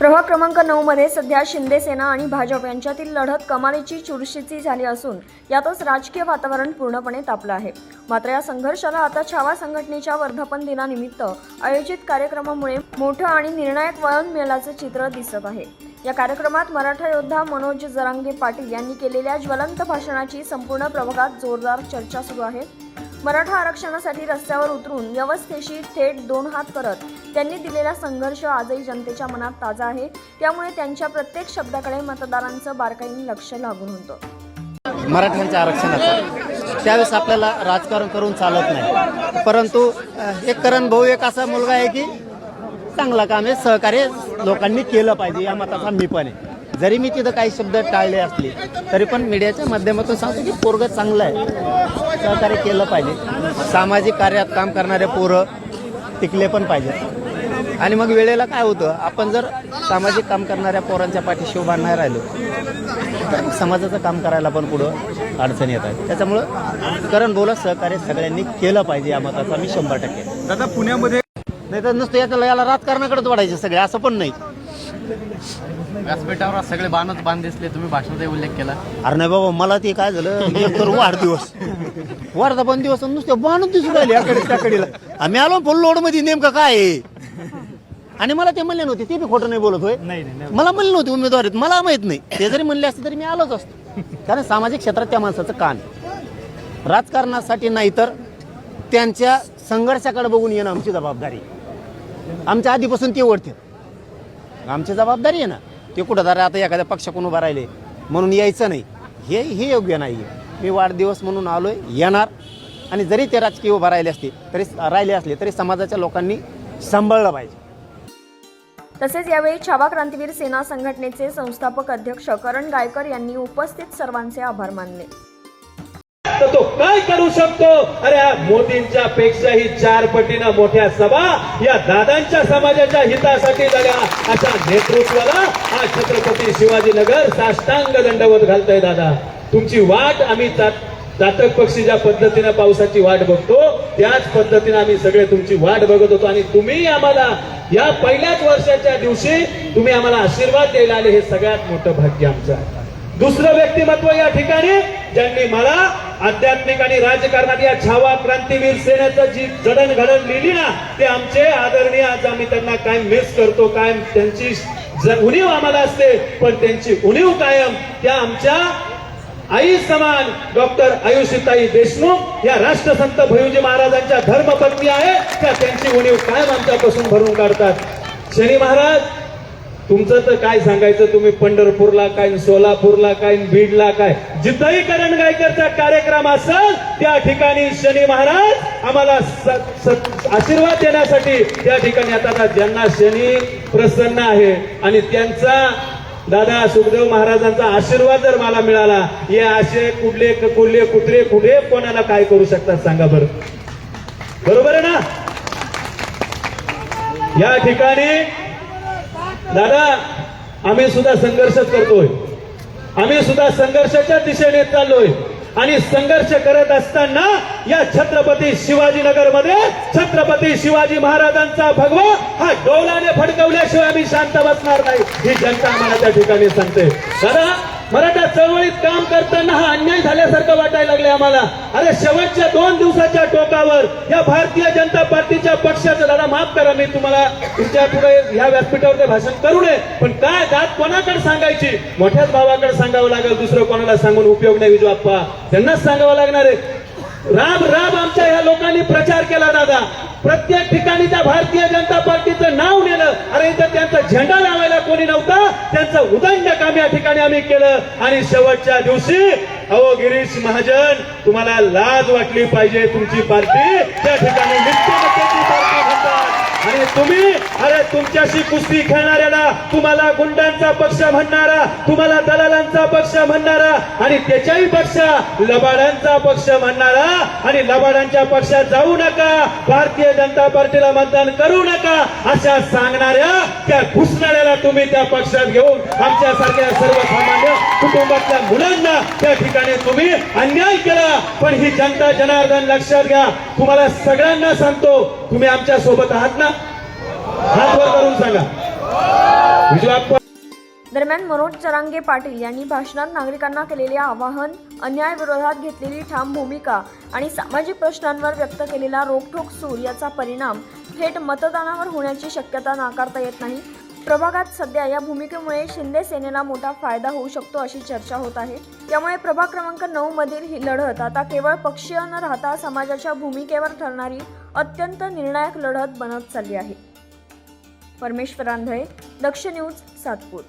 प्रभाग क्रमांक नऊमध्ये सध्या शिंदे सेना आणि भाजप यांच्यातील लढत कमालीची चुरशीची झाली असून यातच राजकीय वातावरण पूर्णपणे तापलं आहे. मात्र या संघर्षाला आता छावा संघटनेच्या वर्धापन दिनानिमित्त आयोजित कार्यक्रमामुळे मोठं आणि निर्णायक वळण मिळाल्याचं चित्र दिसत आहे. या कार्यक्रमात मराठा योद्धा मनोज जरांगे पाटील यांनी केलेल्या ज्वलंत भाषणाची संपूर्ण प्रभागात जोरदार चर्चा सुरू आहे. मराठा आरक्षणासाठी रस्त्यावर उतरून व्यवस्थेशी थेट दोन हात करत त्यांनी दिलेला संघर्ष आजही जनतेच्या मनात ताजा आहे. त्यामुळे त्यांच्या प्रत्येक शब्दाकडे मतदारांचं बारकाईने लक्ष लागून होतं. मराठ्यांच्या आरक्षणाचा. त्यावेळेस आपल्याला राजकारण करून चालत नाही. परंतु एक करण भाऊ एक असा मुलगा आहे की चांगला काम आहे सहकार्य लोकांनी केलं पाहिजे या मताचा मी पण आहे. जरी मी तिथं काही शब्द टाळले असले तरी पण मीडियाच्या माध्यमातून सांगतो की पोरग चांगलं आहे. सहकार्य केलं पाहिजे. सामाजिक कार्यात काम करणारे पोरं टिकले पण पाहिजे आणि मग वेळेला काय होतं आपण जर सामाजिक काम करणाऱ्या पोरांच्या पाठीशी उभा नाही राहिलो तर समाजाचं काम करायला पण पुढं अडचण येत आहे. त्याच्यामुळं करण बोला सहकार्य सगळ्यांनी केलं पाहिजे या मताचा मी शंभर टक्के. दादा पुण्यामध्ये नाही तर नुसतं याच्याला याला राजकारणाकडेच वाढायचे सगळे असं पण नाही. व्यासपीठावर सगळे बाणच बांध दिसले तुम्ही भाषणाचा उल्लेख केला. अरे नाही बाबा मला ते काय झालं एक तर वाढदिवस. वाढता पण दिवस नुसते बाणच दिसून राहिले याकडे त्याकडेला आम्ही आलो फुल लोडमध्ये नेमकं काय आहे? आणि मला ते म्हणले नव्हते ते बी खोटं नाही बोलत होय. मला म्हणले नव्हते उमेदवार आहेत मला माहीत नाही. ते जरी म्हणले असते तरी मी आलोच असतो. कारण सामाजिक क्षेत्रात त्या माणसाचं कान आहे. राजकारणासाठी नाही तर त्यांच्या संघर्षाकडे बघून येणं आमची जबाबदारी आहे. आमच्या आधीपासून ते ओढते. आमची जबाबदारी आहे ना ते कुठं जरा आता एखाद्या पक्षाकडून उभा राहिले म्हणून यायचं नाही. हे हे योग्य नाही आहे मी वाढदिवस म्हणून आलोय येणार. आणि जरी ते राजकीय उभा राहिले असते तरी राहिले असले तरी समाजाच्या लोकांनी सांभाळलं पाहिजे. तसेच यावेळी छावा क्रांतीवीर सेना संघटनेचे संस्थापक अध्यक्ष करण गायकर यांनी उपस्थित सर्वांचे आभार मानले. तर तो काय करू शकतो? अरे मोदींच्या पेक्षाही चार पटीनं मोठ्या सभा या दादांच्या समाजाच्या हितासाठी झाल्या अशा नेतृत्वाला हा छत्रपती शिवाजीनगर साष्टांग दंडवत घालतोय दादा. तुमची वाट आम्ही चात- चातक पक्षी ज्या पद्धतीनं पावसाची वाट बघतो त्याच पद्धतीने आम्ही सगळे तुमची वाट बघत होतो आणि तुम्ही आम्हाला या पहिल्याच वर्षाच्या दिवशी तुम्ही आम्हाला आशीर्वाद द्यायला आले हे सगळ्यात मोठं भाग्य आमचं आहे. दुसरं व्यक्तिमत्व या ठिकाणी ज्यांनी मला आध्यात्मिक आणि राजकारणात या छावा क्रांतीवीर सेनेचं जी जडणघडण लिहिली ना ते आमचे आदरणीय आज आम्ही त्यांना कायम मिस करतो कायम त्यांची उणीव आम्हाला असते पण त्यांची उणीव कायम त्या आमच्या आई समान डॉक्टर आयुषीताई देशमुख या राष्ट्रसंत भयुजी महाराजांच्या धर्मपत्नी आहे. त्या त्यांची उणीव कायम आमच्यापासून भरून काढतात. शनी महाराज तुमचं तर काय सांगायचं? तुम्ही पंढरपूरला काय सोलापूरला काय बीडला काय? जिथंही करण गायकरचा कार्यक्रम असेल त्या ठिकाणी शनी महाराज आम्हाला स- स- आशीर्वाद देण्यासाठी त्या ठिकाणी आता ज्यांना शनी प्रसन्न आहे आणि त्यांचा दादा सुखदेव महाराजांचा आशीर्वाद जर मला मिळाला हे असे कुठले कुठले कुत्रे कुठे कोणाला काय करू शकतात सांगा बरं. बरोबर आहे ना? या ठिकाणी दादा आम्ही सुद्धा संघर्षच करतोय. आम्ही सुद्धा संघर्षाच्या दिशेने चाललोय. आणि संघर्ष करत असताना या छत्रपती शिवाजीनगरमध्ये छत्रपती शिवाजी महाराजांचा भगवा हा डोलाने फडकवल्याशिवाय आम्ही शांत बसणार नाही. ही जनता आम्हाला त्या ठिकाणी सांगते. दादा मराठा चळवळीत काम करताना हा अन्याय झाल्यासारखं वाटायला लागले आम्हाला. अरे शेवटच्या दोन दिवसाच्या टोकावर या भारतीय जनता पार्टीच्या पक्षाचं दादा माफ करा मी तुम्हाला तुमच्यापुढे या व्यासपीठावर ते भाषण करू नये पण काय जात कोणाकडे सांगायची? मोठ्याच भावाकडे सांगावं लागेल दुसरं कोणाला सांगून उपयोग नाही विजू आप्पा. त्यांनाच सांगावं लागणार आहे. राम राम आमच्या ह्या लोकांनी प्रचार केला दादा. प्रत्येक ठिकाणी त्या भारतीय जनता पार्टीचं नाव नेलं. अरे इथं त्यांचा झेंडा लावायला कोणी नव्हता? त्यांचं उदंड काम या ठिकाणी आम्ही केलं. आणि शेवटच्या दिवशी अहो गिरीश महाजन तुम्हाला लाज वाटली पाहिजे तुमची पार्टी त्या ठिकाणी नित्यमत्तेची आणि तुम्ही तुमच्याशी कुस्ती खेळणाऱ्याला तुम्हाला गुंडांचा पक्ष म्हणणारा तुम्हाला दलालांचा पक्ष म्हणणारा आणि त्याच्याही पक्ष लबाडांचा पक्ष म्हणणारा आणि लबाडांच्या पक्षात जाऊ नका. भारतीय जनता पार्टीला मतदान करू नका अशा सांगणाऱ्या त्या घुसणाऱ्याला तुम्ही त्या पक्षात घेऊन आमच्यासारख्या सर्वसामान्य कुटुंबातल्या मुलांना त्या ठिकाणी तुम्ही अन्याय केला. पण ही जनता जनार्दन लक्षात घ्या. तुम्हाला सगळ्यांना सांगतो तुम्ही आमच्यासोबत आहात ना? करून सांगा. दरम्यान मनोज चरांगे पाटील यांनी भाषणात नागरिकांना केलेले आवाहन अन्याय विरोधात घेतलेली ठाम भूमिका आणि सामाजिक प्रश्नांवर व्यक्त केलेला रोखोक सूर याचा परिणाम थेट मतदानावर होण्याची शक्यता नाकारता येत नाही. प्रभागात सध्या या भूमिकेमुळे शिंदे सेनेला मोठा फायदा होऊ शकतो अशी चर्चा होत आहे. त्यामुळे प्रभाग क्रमांक नऊ मधील ही लढत आता केवळ पक्षीय न राहता समाजाच्या भूमिकेवर ठरणारी अत्यंत निर्णायक लढत बनत चालली आहे. परमेश्वर आंधळे दक्ष न्यूज सातपूर.